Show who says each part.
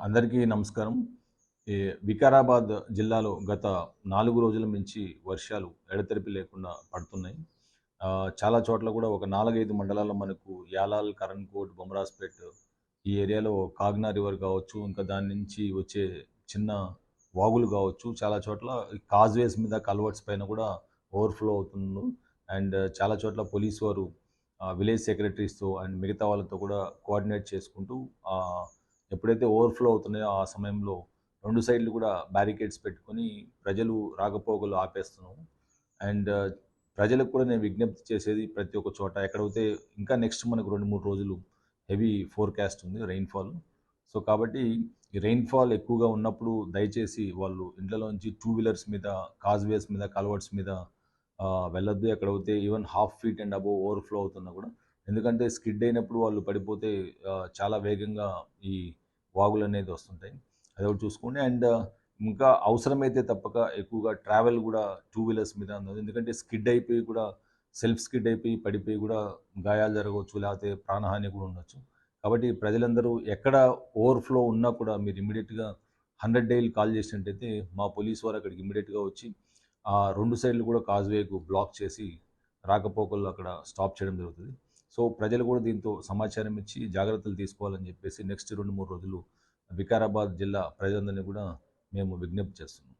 Speaker 1: అందరికీ నమస్కారం. ఈ వికారాబాద్ జిల్లాలో గత నాలుగు రోజుల నుంచి వర్షాలు ఎడతెరిపి లేకుండా పడుతున్నాయి. చాలా చోట్ల కూడా ఒక నాలుగైదు మండలాల్లో మనకు యాలాల్ కరణ్కోట్ బొమరాజ్పేట్ ఈ ఏరియాలో కాగ్నా రివర్ కావచ్చు ఇంకా దాని నుంచి వచ్చే చిన్న వాగులు కావచ్చు చాలా చోట్ల కాజ్వేస్ మీద కల్వర్ట్స్ పైన కూడా ఓవర్ఫ్లో అవుతుంది అండ్ చాలా చోట్ల పోలీస్ వారు విలేజ్ సెక్రటరీస్తో అండ్ మిగతా వాళ్ళతో కూడా కోఆర్డినేట్ చేసుకుంటూ ఎప్పుడైతే ఓవర్ఫ్లో అవుతున్నాయో ఆ సమయంలో రెండు సైడ్లు కూడా బ్యారికేడ్స్ పెట్టుకొని ప్రజలు రాకపోకలు ఆపేస్తున్నాం. అండ్ ప్రజలకు కూడా నేను విజ్ఞప్తి చేసేది ప్రతి ఒక్క చోట ఎక్కడైతే ఇంకా నెక్స్ట్ మనకు రెండు మూడు రోజులు హెవీ ఫోర్కాస్ట్ ఉంది రెయిన్ఫాల్ సో కాబట్టి ఈ రెయిన్ఫాల్ ఎక్కువగా ఉన్నప్పుడు దయచేసి వాళ్ళు ఇంట్లోంచి టూ వీలర్స్ మీద కాజ్వేస్ మీద కల్వర్ట్స్ మీద వెళ్ళొద్దు ఎక్కడైతే even half feet and above overflow అవుతున్నా కూడా. ఎందుకంటే స్కిడ్ అయినప్పుడు వాళ్ళు పడిపోతే చాలా వేగంగా ఈ వాగులు అనేది వస్తుంటాయి. అది ఒకటి చూసుకోండి. అండ్ ఇంకా అవసరమైతే తప్పక ఎక్కువగా ట్రావెల్ కూడా టూ వీలర్స్ మీద ఉన్నది. ఎందుకంటే స్కిడ్ అయిపోయి కూడా సెల్ఫ్ స్కిడ్ అయిపోయి పడిపోయి కూడా గాయాలు జరగవచ్చు లేకపోతే ప్రాణహాని కూడా ఉండొచ్చు. కాబట్టి ప్రజలందరూ ఎక్కడ ఓవర్ఫ్లో ఉన్నా కూడా మీరు ఇమీడియట్గా హండ్రెడ్ డైల్ కాల్ చేసినట్టయితే మా పోలీస్ వారు అక్కడికి ఇమీడియట్గా వచ్చి ఆ రెండు సైడ్లు కూడా కాజ్వేకు బ్లాక్ చేసి రాకపోకలు అక్కడ స్టాప్ చేయడం జరుగుతుంది. సో ప్రజలు కూడా దీంతో సమాచారం ఇచ్చి జాగ్రత్తలు తీసుకోవాలని చెప్పేసి నెక్స్ట్ రెండు మూడు రోజులు వికారాబాద్ జిల్లా ప్రజలందరినీ కూడా మేము విజ్ఞప్తి చేస్తున్నాం.